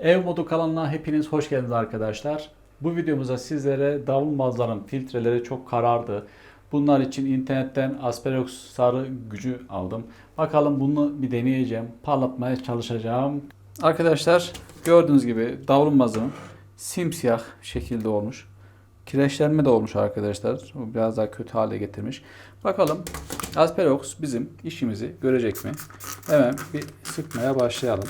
Ev modu kanalına hepiniz hoş geldiniz arkadaşlar. Bu videomuzda sizlere davlumbazların filtreleri çok karardı. Bunlar için internetten Asperox sarı gücü aldım. Bakalım bunu bir deneyeceğim. Parlatmaya çalışacağım. Arkadaşlar gördüğünüz gibi davlumbazım simsiyah şekilde olmuş. Kireçlenme de olmuş arkadaşlar. Bu biraz daha kötü hale getirmiş. Bakalım Asperox bizim işimizi görecek mi? Hemen bir sıkmaya başlayalım.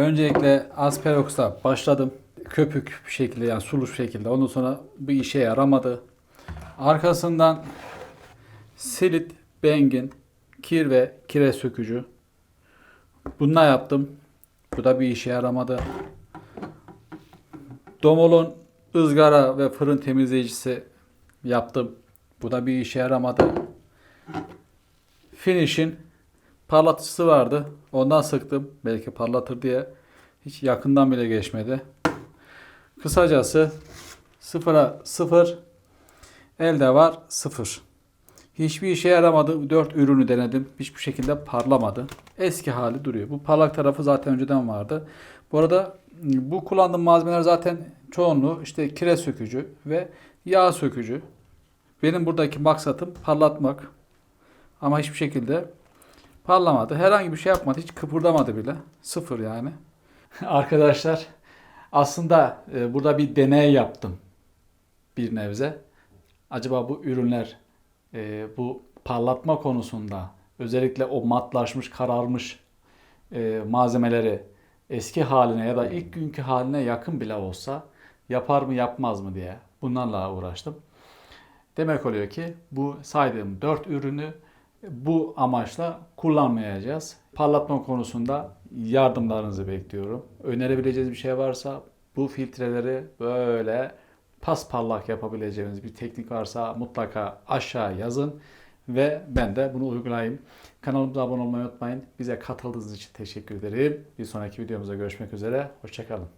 Öncelikle Asperox'a başladım. Köpük bir şekilde yani sulu şekilde. Ondan sonra bir işe yaramadı. Arkasından Silit, Bengin, kir ve kire sökücü. Bununla yaptım. Bu da bir işe yaramadı. Domol'un ızgara ve fırın temizleyicisi yaptım. Bu da bir işe yaramadı. Finish'in parlatıcısı vardı. Ondan sıktım. Belki parlatır diye. Hiç yakından bile geçmedi. Kısacası sıfıra sıfır. Elde var sıfır. Hiçbir işe yaramadı. 4 ürünü denedim. Hiçbir şekilde parlamadı. Eski hali duruyor. Bu parlak tarafı zaten önceden vardı. Bu arada bu kullandığım malzemeler zaten çoğunluğu işte kire sökücü ve yağ sökücü. Benim buradaki maksatım parlatmak. Ama hiçbir şekilde parlamadı. Herhangi bir şey yapmadı. Hiç kıpırdamadı bile. Sıfır yani. Arkadaşlar aslında e, burada bir deney yaptım. Bir nebze. Acaba bu ürünler e, bu parlatma konusunda özellikle o matlaşmış, kararmış e, malzemeleri eski haline ya da ilk günkü haline yakın bile olsa yapar mı yapmaz mı diye bunlarla uğraştım. Demek oluyor ki bu saydığım 4 ürünü bu amaçla kullanmayacağız. Parlatma konusunda yardımlarınızı bekliyorum. Önerebileceğiniz bir şey varsa bu filtreleri böyle pasparlak yapabileceğiniz bir teknik varsa mutlaka aşağı yazın ve ben de bunu uygulayayım. Kanalımıza abone olmayı unutmayın. Bize katıldığınız için teşekkür ederim. Bir sonraki videomuzda görüşmek üzere. Hoşçakalın.